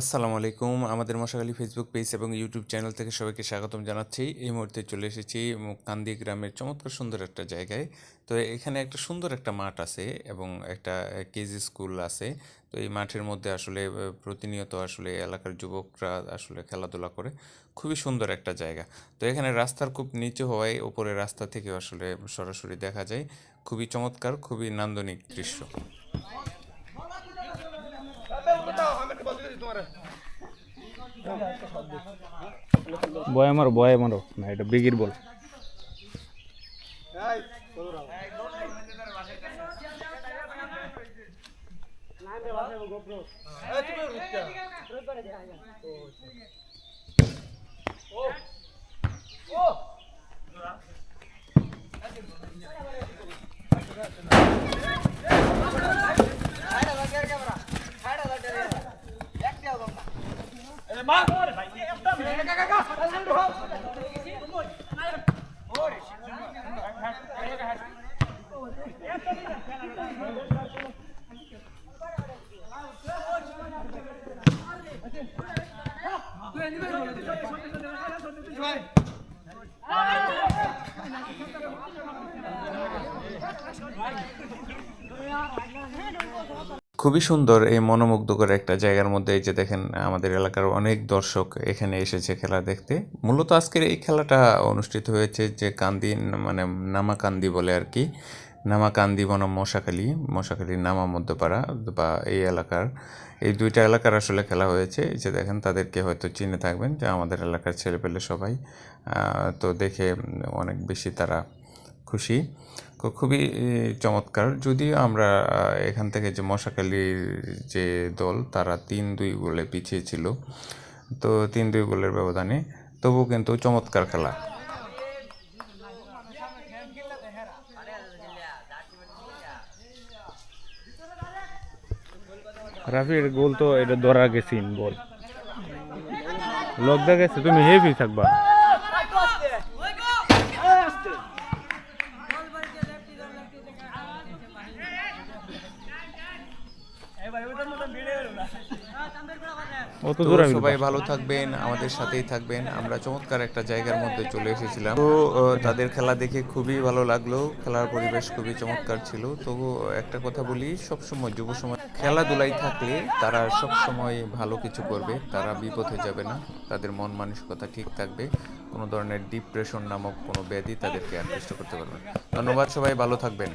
আসসালামু আলাইকুম। আমাদের মশাখালী ফেসবুক পেজ এবং ইউটিউব চ্যানেল থেকে সবাইকে স্বাগতম জানাচ্ছি। এই মুহূর্তে চলে এসেছি কান্দি গ্রামের চমৎকার সুন্দর একটা জায়গায়। তো এখানে একটা সুন্দর একটা মাঠ আছে এবং একটা কেজি স্কুল আছে। তো এই মাঠের মধ্যে আসলে প্রতিনিয়ত আসলে এলাকার যুবকরা আসলে খেলাধুলা করে। খুবই সুন্দর একটা জায়গা। তো এখানে রাস্তার খুব নিচু হওয়ায় ওপরে রাস্তা থেকে আসলে সরাসরি দেখা যায়। খুবই চমৎকার, খুবই নান্দনিক দৃশ্য। বয় মারো বয় মারো না এটা ব্রিগেড বল। É maior, vai. Ter eu também. Vai, vai, vai, vai, vai, vai, vai, vai, vai, vai, vai, খুবই সুন্দর এই মনোমুগ্ধকর একটা জায়গার মধ্যে এই যে দেখেন, আমাদের এলাকার অনেক দর্শক এখানে এসেছে খেলা দেখতে। মূলত আজকের এই খেলাটা অনুষ্ঠিত হয়েছে যে কান্দি মানে নামাকান্দি বলে আর কি। নামাকান্দি বনাম মশাখালী মশাখালী নামা মধ্যপাড়া বা এই এলাকার। এই দুইটা এলাকার আসলে খেলা হয়েছে। এই যে দেখেন, তাদেরকে হয়তো চিনে থাকবেন যে আমাদের এলাকার ছেলেপেলে সবাই তো দেখে অনেক বেশি তারা খুশি। খুবই চমৎকার। যদিও আমরা এখান থেকে যে মশাখালীর যে দল, তারা তিন দুই গোলে পিছিয়ে ছিল। তো তিন দুই গোলের ব্যবধানে তবুও কিন্তু চমৎকার খেলা। রাফির গোল তো এটা ধরা গেছিন বল। লগদা গেছে তুমি হেভি থাকবা। সবাই ভালো থাকবেন আমাদের সাথেই থাকবেন। আমরা চমৎকার একটা জায়গার মধ্যে চলে এসেছিলাম। তো তাদের খেলা দেখে খুবই ভালো লাগল। খেলার পরিবেশ খুবই চমৎকার ছিল। তবু একটা কথা বলি সবসময় যুব সময় খেলাধুলাই থাকলে তারা সব সময় ভালো কিছু করবে। তারা বিপথে যাবে না। তাদের মন মানসিকতা ঠিক থাকবে। কোনো ধরনের ডিপ্রেশন নামক কোনো ব্যাধি তাদেরকে আকৃষ্ট করতে পারবে ধন্যবাদ সবাই ভালো থাকবেন।